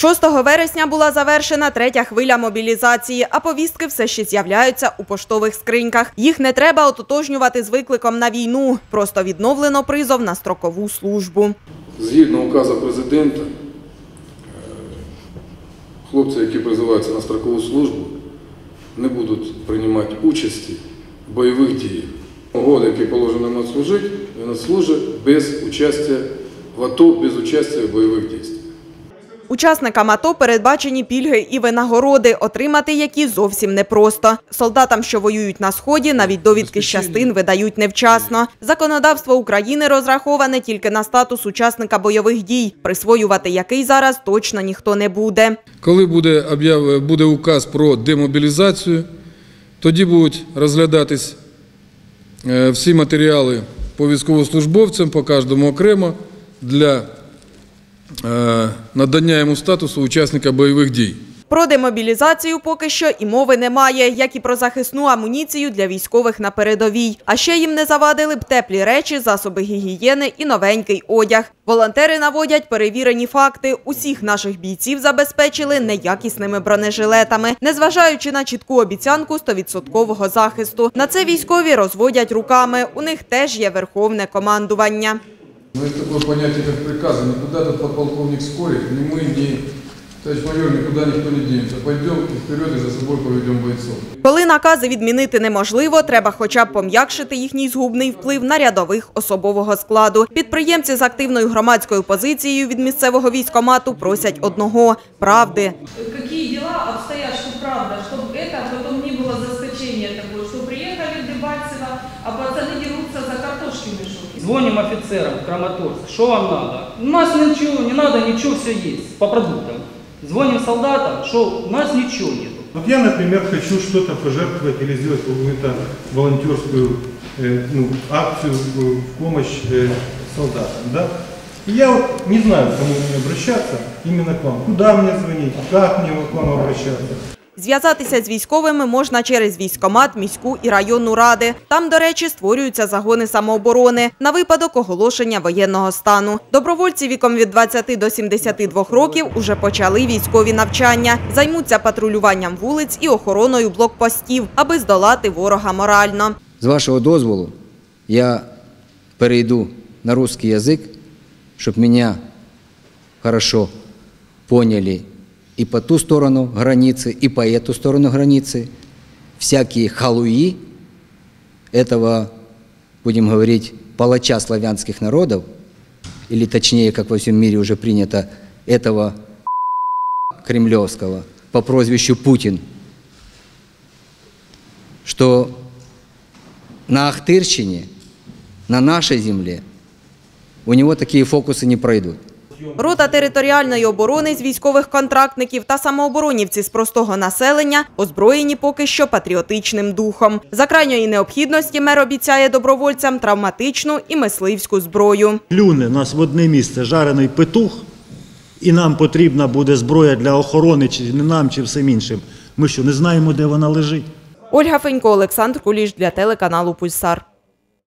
6 вересня була завершена третя хвиля мобілізації, а повістки все ще з'являються у поштових скриньках. Їх не треба ототожнювати з викликом на війну. Просто відновлено призов на строкову службу. Згідно указу президента, е, хлопці, які призиваються на строкову службу, не будуть приймати участі в бойових діях. Год, який положено на служити, він служить без участия в АТО, без участия в бойових діях. Учасникам АТО передбачені пільги і винагороди, отримати які зовсім непросто. Солдатам, що воюють на сході, навіть довідки з частин видають невчасно. Законодавство України розраховане тільки на статус учасника бойових дій, присвоювати який зараз точно ніхто не буде. Коли буде, об'яв... буде указ про демобілізацію, тоді будуть розглядатись е, всі матеріали по військовослужбовцям, по кожному окремо для надання йому статусу учасника бойових дій. Про демобілізацію поки що і мови немає, як і про захисну амуніцію для військових на передовій. А ще їм не завадили б теплі речі, засоби гігієни і новенький одяг. Волонтери наводять перевірені факти. Усіх наших бійців забезпечили неякісними бронежилетами, незважаючи на чітку обіцянку 100% захисту. На це військові розводять руками. У них теж є верховне командування. Ну, есть такое понятие, как приказы. Никуда тут подполковник Скорик, ни мы, ни товарищ майор, никуда никто не денется. Пойдем и вперед и за собой поведем бойцов. Коли накази відмінити неможливо, треба хоча б пом'якшити їхній згубний вплив на рядових особового складу. Підприємці з активною громадською позицією від місцевого військомату просять одного правди. какие дела обстоят, что правда, чтобы это потом не было заскочение такое, что приехали в Дебальцево, а пацаны дерутся за картошки мешок. Звоним офицерам в Краматорск, что вам надо? У нас ничего, не надо, ничего, все есть по продуктам. Звоним солдатам, что у нас ничего нет. Вот я, например, хочу что-то пожертвовать или сделать какую-то волонтерскую э, ну, акцию в в помощь э, солдатам, да? И я вот не знаю, к кому мне обращаться, именно к вам. Куда мне звонить, как мне к вам обращаться. Зв'язатися з військовими можна через військомат, міську і районну ради. Там, до речі, створюються загони самооборони на випадок оголошення воєнного стану. Добровольці віком від 20 до 72 років уже почали військові навчання, займуться патрулюванням вулиць і охороною блокпостів, аби здолати ворога морально. З вашого дозволу я перейду на русский язык, чтобы меня хорошо поняли и по ту сторону границы, и по эту сторону границы. Всякие халуи этого, будем говорить, палача славянских народов, или точнее, как во всем мире уже принято, этого кремлевского по прозвищу Путин, что на Ахтырщине, на нашей земле, у него такие фокусы не пройдут. Рота територіальної оборони з військових контрактників та самооборонівці з простого населення озброєні поки що патріотичним духом. За крайньої необхідності мер обіцяє добровольцям травматичну і мисливську зброю. Плюне нас в одне місце жарений петух, і нам потрібна буде зброя для охорони, чи не нам, чи всім іншим. Ми що, не знаємо, де вона лежить? Ольга Фенько, Олександр Куліш для телеканалу Пульсар.